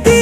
que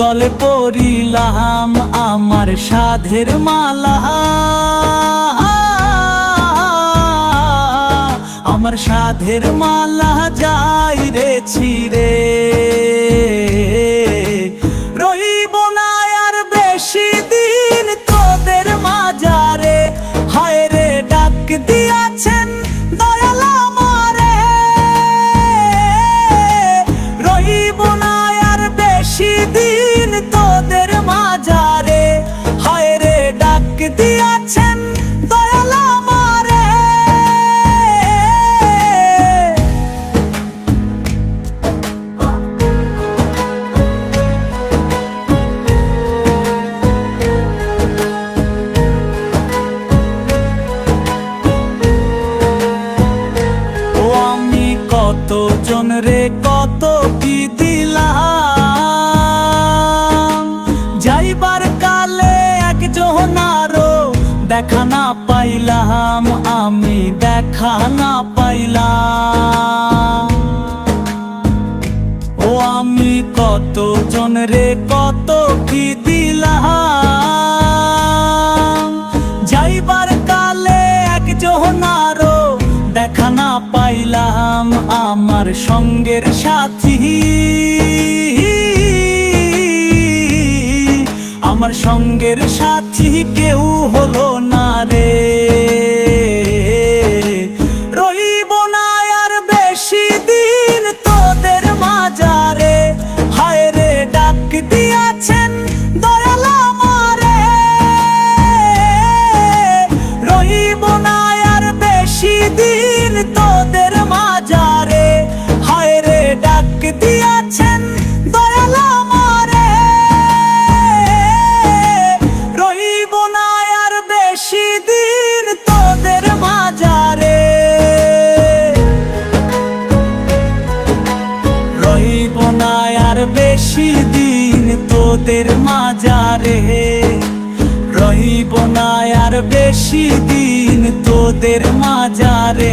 গলে পরিলাম আমার সাধের মালা। আমার সাধের মালা যাই রে ছিড়ে। ti. আমি দেখা না পাইলাম। ও আমি কত জন রে, কত কি দিলাম। যাইবার কালে একজন আরও দেখা না পাইলাম আমার সঙ্গের সাথী। আমার সঙ্গের সাথী কেউ হলো দিন তোদের মাজারে রহিব না আর বেশি দিন তোদের মাজারে।